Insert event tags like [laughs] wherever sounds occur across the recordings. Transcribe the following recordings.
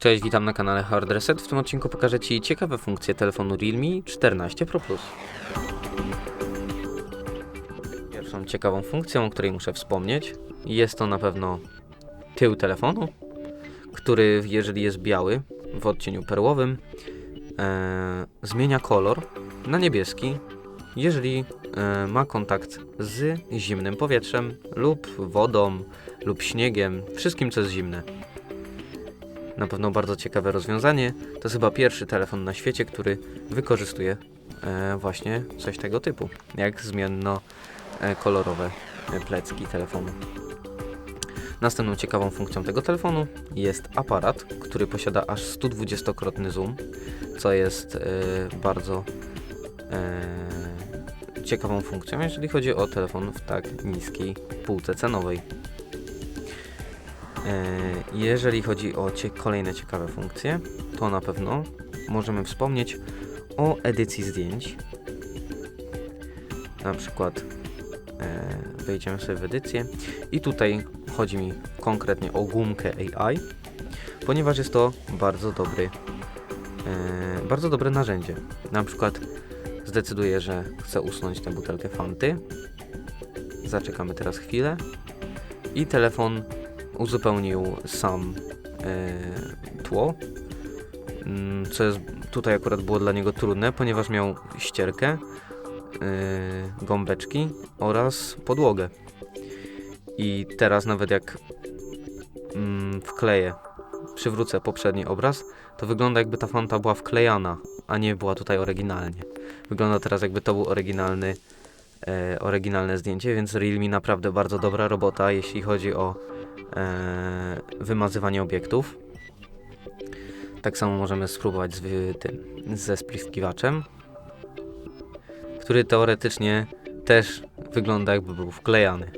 Cześć, witam na kanale Hard Reset. W tym odcinku pokażę Ci ciekawe funkcje telefonu Realme 14 Pro Plus. Pierwszą ciekawą funkcją, o której muszę wspomnieć, jest to na pewno tył telefonu, który jeżeli jest biały w odcieniu perłowym, e, zmienia kolor na niebieski, jeżeli e, ma kontakt z zimnym powietrzem lub wodą lub śniegiem, wszystkim co jest zimne. Na pewno bardzo ciekawe rozwiązanie. To jest chyba pierwszy telefon na świecie, który wykorzystuje e, właśnie coś tego typu, jak zmienno e, kolorowe plecki telefonu. Następną ciekawą funkcją tego telefonu jest aparat, który posiada aż 120-krotny zoom, co jest e, bardzo ciekawą funkcją, jeżeli chodzi o telefon w tak niskiej półce cenowej. E, Jeżeli chodzi o kolejne ciekawe funkcje, to na pewno możemy wspomnieć o edycji zdjęć. Na przykład e, wejdziemy sobie w edycję i tutaj chodzi mi konkretnie o gumkę AI, ponieważ jest to bardzo dobry, e, bardzo dobre narzędzie. Na przykład zdecyduję, że chcę usunąć tę butelkę Fanty. Zaczekamy teraz chwilę i telefon uzupełnił sam e, tło, mm, co jest tutaj akurat było dla niego trudne, ponieważ miał ścierkę, e, gąbeczki oraz podłogę. I teraz nawet jak mm, wkleję, przywrócę poprzedni obraz, to wygląda jakby ta fanta była wklejana, a nie była tutaj oryginalnie. Wygląda teraz jakby to był oryginalny, e, oryginalne zdjęcie, więc Realme naprawdę bardzo dobra robota, jeśli chodzi o wymazywanie obiektów. Tak samo możemy spróbować z tym, ze spliskiwaczem, który teoretycznie też wygląda jakby był wklejany.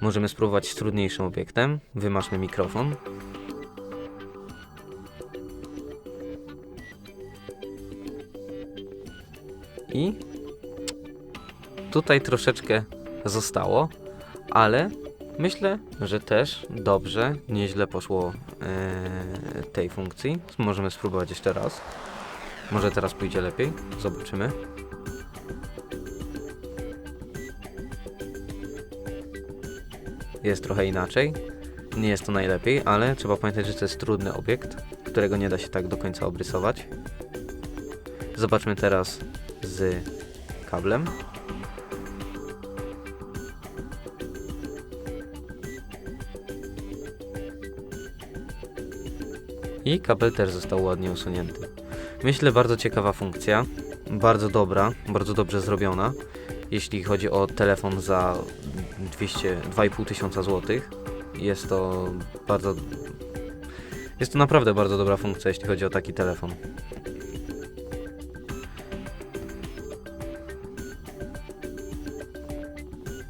Możemy spróbować z trudniejszym obiektem. Wymaszmy mikrofon. I tutaj troszeczkę zostało, ale Myślę, że też dobrze, nieźle poszło e, tej funkcji. Możemy spróbować jeszcze raz. Może teraz pójdzie lepiej. Zobaczymy. Jest trochę inaczej. Nie jest to najlepiej, ale trzeba pamiętać, że to jest trudny obiekt, którego nie da się tak do końca obrysować. Zobaczmy teraz z kablem. I kabel też został ładnie usunięty. Myślę, bardzo ciekawa funkcja, bardzo dobra, bardzo dobrze zrobiona. Jeśli chodzi o telefon za 200, 2,5 tysiąca złotych, jest to bardzo. Jest to naprawdę bardzo dobra funkcja, jeśli chodzi o taki telefon.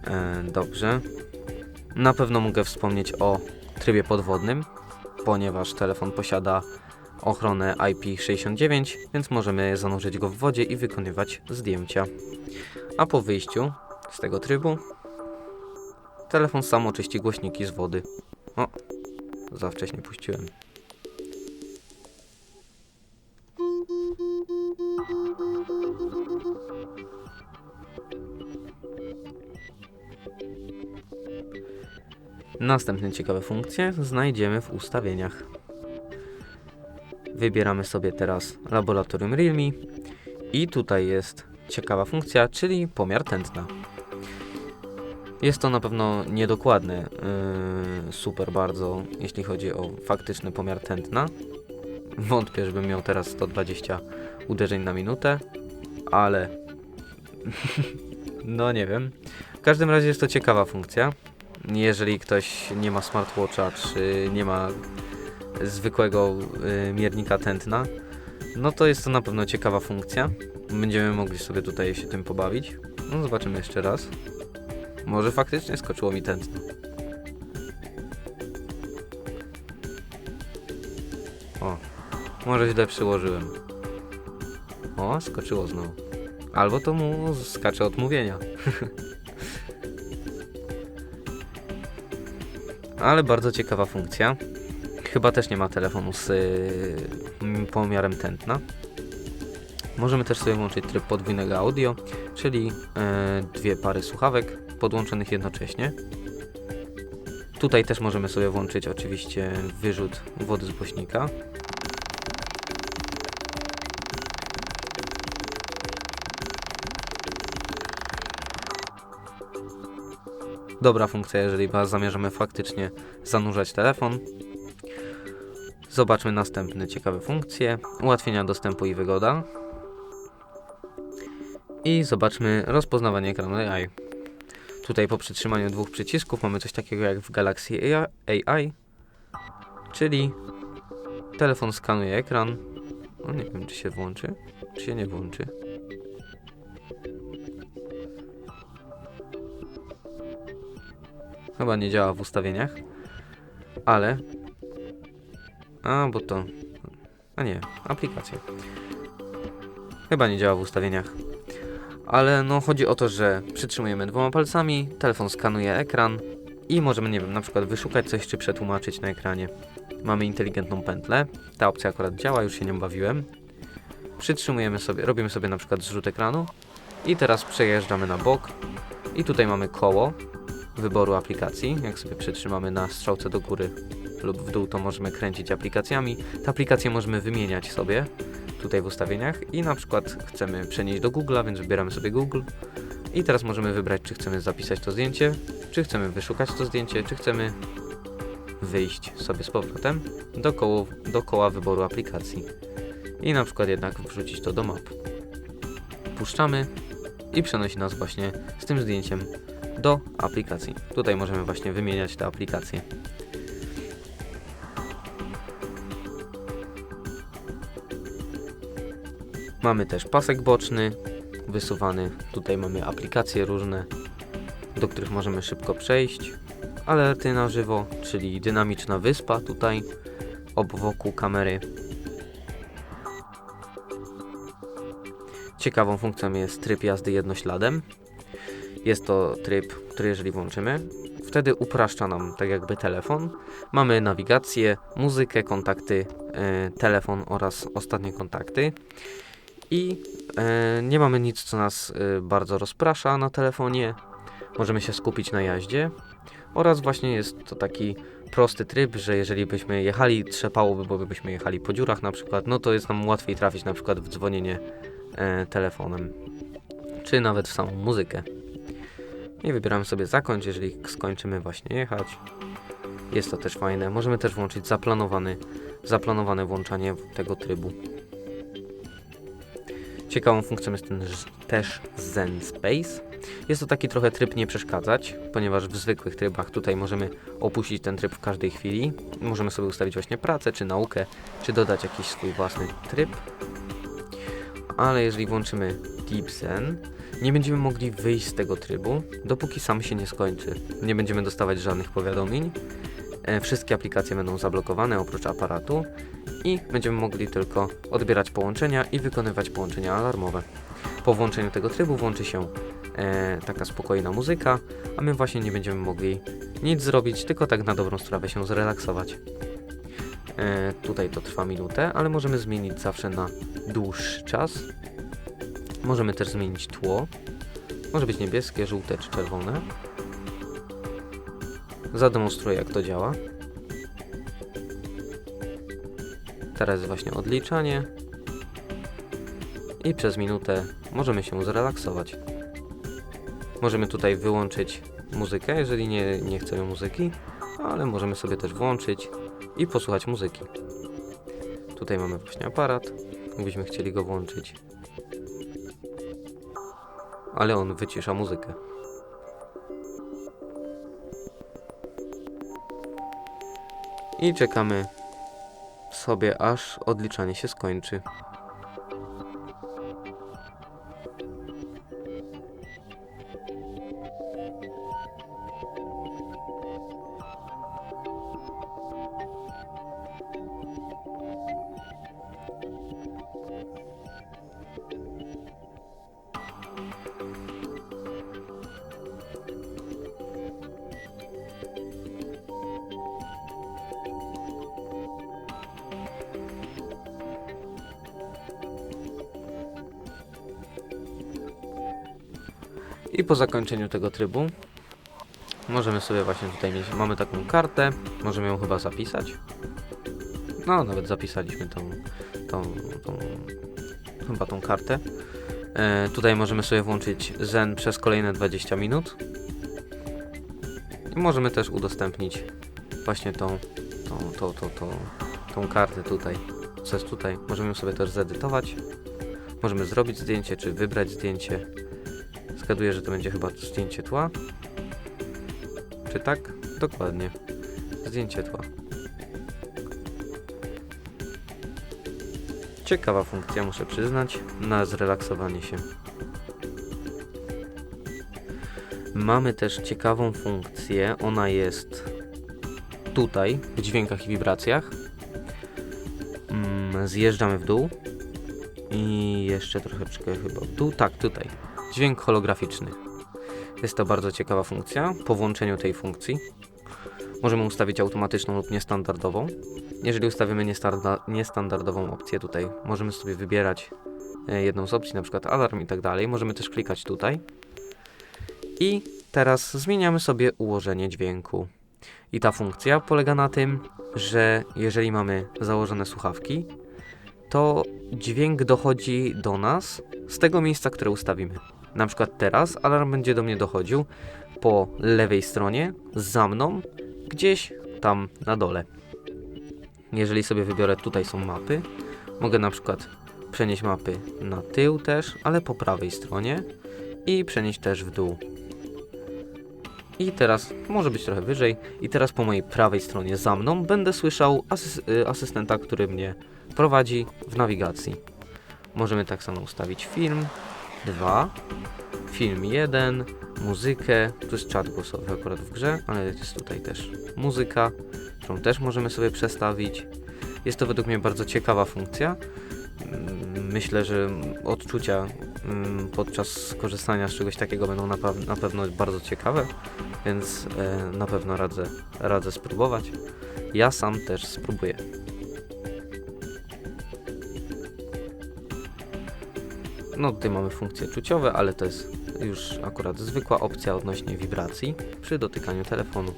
E, dobrze. Na pewno mogę wspomnieć o trybie podwodnym ponieważ telefon posiada ochronę IP69, więc możemy zanurzyć go w wodzie i wykonywać zdjęcia. A po wyjściu z tego trybu telefon sam oczyści głośniki z wody. O, za wcześnie puściłem. Następne ciekawe funkcje znajdziemy w ustawieniach. Wybieramy sobie teraz laboratorium Realme i tutaj jest ciekawa funkcja, czyli pomiar tętna. Jest to na pewno niedokładne, yy, super bardzo, jeśli chodzi o faktyczny pomiar tętna. Wątpię, żebym miał teraz 120 uderzeń na minutę, ale [laughs] no nie wiem. W każdym razie jest to ciekawa funkcja jeżeli ktoś nie ma smartwatcha, czy nie ma zwykłego y, miernika tętna, no to jest to na pewno ciekawa funkcja. Będziemy mogli sobie tutaj się tym pobawić. No zobaczymy jeszcze raz. Może faktycznie skoczyło mi tętno. O, może źle przyłożyłem. O, skoczyło znowu. Albo to mu skacze od [laughs] ale bardzo ciekawa funkcja. Chyba też nie ma telefonu z y, m, pomiarem tętna. Możemy też sobie włączyć tryb podwójnego audio, czyli e, dwie pary słuchawek podłączonych jednocześnie. Tutaj też możemy sobie włączyć oczywiście wyrzut wody z głośnika. Dobra funkcja, jeżeli zamierzamy faktycznie zanurzać telefon. Zobaczmy następne ciekawe funkcje. Ułatwienia dostępu i wygoda. I zobaczmy rozpoznawanie ekranu AI. Tutaj po przytrzymaniu dwóch przycisków mamy coś takiego jak w Galaxy AI, czyli telefon skanuje ekran. No nie wiem, czy się włączy, czy się nie włączy. Chyba nie działa w ustawieniach, ale. A, bo to. A nie, aplikacja. Chyba nie działa w ustawieniach. Ale no chodzi o to, że przytrzymujemy dwoma palcami, telefon skanuje ekran i możemy, nie wiem, na przykład wyszukać coś czy przetłumaczyć na ekranie. Mamy inteligentną pętlę. Ta opcja akurat działa, już się nią bawiłem. Przytrzymujemy sobie, robimy sobie na przykład zrzut ekranu i teraz przejeżdżamy na bok i tutaj mamy koło wyboru aplikacji. Jak sobie przytrzymamy na strzałce do góry lub w dół, to możemy kręcić aplikacjami. Te aplikacje możemy wymieniać sobie tutaj w ustawieniach i na przykład chcemy przenieść do Google'a, więc wybieramy sobie Google i teraz możemy wybrać, czy chcemy zapisać to zdjęcie, czy chcemy wyszukać to zdjęcie, czy chcemy wyjść sobie z powrotem do, koła wyboru aplikacji i na przykład jednak wrzucić to do map. Puszczamy i przenosi nas właśnie z tym zdjęciem do aplikacji. Tutaj możemy właśnie wymieniać te aplikacje. Mamy też pasek boczny wysuwany. Tutaj mamy aplikacje różne, do których możemy szybko przejść. Alerty na żywo, czyli dynamiczna wyspa tutaj ob wokół kamery. Ciekawą funkcją jest tryb jazdy jednośladem. Jest to tryb, który jeżeli włączymy, wtedy upraszcza nam tak jakby telefon. Mamy nawigację, muzykę, kontakty, e, telefon oraz ostatnie kontakty. I e, nie mamy nic, co nas e, bardzo rozprasza na telefonie. Możemy się skupić na jaździe. Oraz właśnie jest to taki prosty tryb, że jeżeli byśmy jechali, trzepałoby, bo byśmy jechali po dziurach na przykład, no to jest nam łatwiej trafić na przykład w dzwonienie e, telefonem. Czy nawet w samą muzykę. I wybieramy sobie zakończ, jeżeli skończymy właśnie jechać. Jest to też fajne. Możemy też włączyć zaplanowany, zaplanowane włączanie tego trybu. Ciekawą funkcją jest ten też Zen Space. Jest to taki trochę tryb nie przeszkadzać, ponieważ w zwykłych trybach tutaj możemy opuścić ten tryb w każdej chwili. Możemy sobie ustawić właśnie pracę, czy naukę, czy dodać jakiś swój własny tryb. Ale jeżeli włączymy Deep Zen, nie będziemy mogli wyjść z tego trybu, dopóki sam się nie skończy. Nie będziemy dostawać żadnych powiadomień. E, wszystkie aplikacje będą zablokowane oprócz aparatu i będziemy mogli tylko odbierać połączenia i wykonywać połączenia alarmowe. Po włączeniu tego trybu włączy się e, taka spokojna muzyka, a my właśnie nie będziemy mogli nic zrobić, tylko tak na dobrą sprawę się zrelaksować. E, tutaj to trwa minutę, ale możemy zmienić zawsze na dłuższy czas. Możemy też zmienić tło. Może być niebieskie, żółte czy czerwone. Zademonstruję jak to działa. Teraz jest właśnie odliczanie. I przez minutę możemy się zrelaksować. Możemy tutaj wyłączyć muzykę, jeżeli nie, nie chcemy muzyki, ale możemy sobie też włączyć i posłuchać muzyki. Tutaj mamy właśnie aparat, gdybyśmy chcieli go włączyć. Ale on wycisza muzykę. I czekamy sobie, aż odliczanie się skończy. I po zakończeniu tego trybu możemy sobie właśnie tutaj mieć, mamy taką kartę, możemy ją chyba zapisać. No, nawet zapisaliśmy tą, tą, tą chyba tą kartę. E, tutaj możemy sobie włączyć Zen przez kolejne 20 minut. I możemy też udostępnić właśnie tą, tą, tą, tą, tą, tą kartę tutaj, co jest tutaj. Możemy ją sobie też zedytować. Możemy zrobić zdjęcie, czy wybrać zdjęcie. Zgaduję, że to będzie chyba zdjęcie tła. Czy tak? Dokładnie. Zdjęcie tła. Ciekawa funkcja, muszę przyznać, na zrelaksowanie się. Mamy też ciekawą funkcję, ona jest tutaj, w dźwiękach i wibracjach. Mm, zjeżdżamy w dół i jeszcze troszeczkę chyba dół, tak tutaj, dźwięk holograficzny. Jest to bardzo ciekawa funkcja. Po włączeniu tej funkcji możemy ustawić automatyczną lub niestandardową. Jeżeli ustawimy niestandardową opcję tutaj, możemy sobie wybierać e, jedną z opcji, na przykład alarm i tak dalej. Możemy też klikać tutaj. I teraz zmieniamy sobie ułożenie dźwięku. I ta funkcja polega na tym, że jeżeli mamy założone słuchawki, to dźwięk dochodzi do nas z tego miejsca, które ustawimy. Na przykład teraz alarm będzie do mnie dochodził po lewej stronie, za mną, gdzieś tam na dole. Jeżeli sobie wybiorę, tutaj są mapy, mogę na przykład przenieść mapy na tył też, ale po prawej stronie i przenieść też w dół. I teraz może być trochę wyżej. I teraz po mojej prawej stronie za mną będę słyszał asys- y, asystenta, który mnie prowadzi w nawigacji. Możemy tak samo ustawić film 2, film 1, muzykę. Tu jest czat głosowy akurat w grze, ale jest tutaj też muzyka, którą też możemy sobie przestawić. Jest to według mnie bardzo ciekawa funkcja. Mm, Myślę, że odczucia mm, podczas korzystania z czegoś takiego będą na, na pewno bardzo ciekawe, więc e, na pewno radzę, radzę spróbować. Ja sam też spróbuję. No tutaj mamy funkcje czuciowe, ale to jest już akurat zwykła opcja odnośnie wibracji przy dotykaniu telefonu.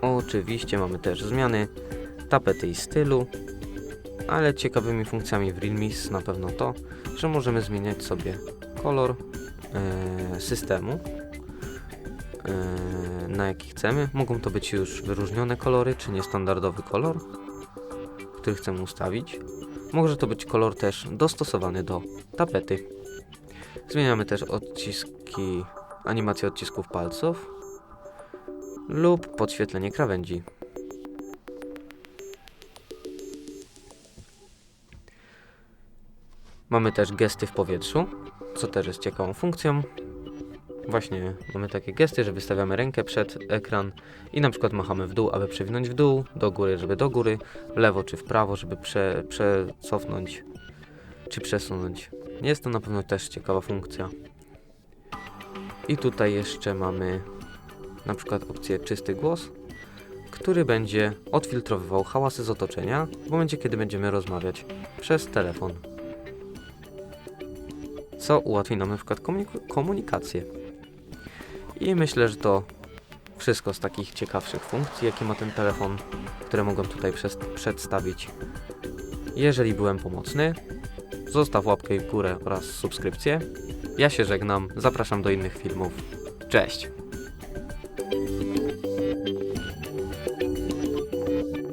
Oczywiście mamy też zmiany tapety i stylu, ale ciekawymi funkcjami w Realmis na pewno to, że możemy zmieniać sobie kolor e, systemu, e, na jaki chcemy. Mogą to być już wyróżnione kolory, czy niestandardowy kolor, który chcemy ustawić. Może to być kolor też dostosowany do tapety. Zmieniamy też odciski, animację odcisków palców lub podświetlenie krawędzi. Mamy też gesty w powietrzu, co też jest ciekawą funkcją. Właśnie mamy takie gesty, że wystawiamy rękę przed ekran i na przykład machamy w dół, aby przewinąć w dół, do góry, żeby do góry, w lewo czy w prawo, żeby prze, przecofnąć czy przesunąć. Jest to na pewno też ciekawa funkcja. I tutaj jeszcze mamy na przykład opcję czysty głos, który będzie odfiltrowywał hałasy z otoczenia w momencie, kiedy będziemy rozmawiać przez telefon. Co ułatwi nam na przykład komunik- komunikację. I myślę, że to wszystko z takich ciekawszych funkcji, jakie ma ten telefon, które mogłem tutaj przedstawić. Jeżeli byłem pomocny, zostaw łapkę w górę oraz subskrypcję. Ja się żegnam, zapraszam do innych filmów. Cześć!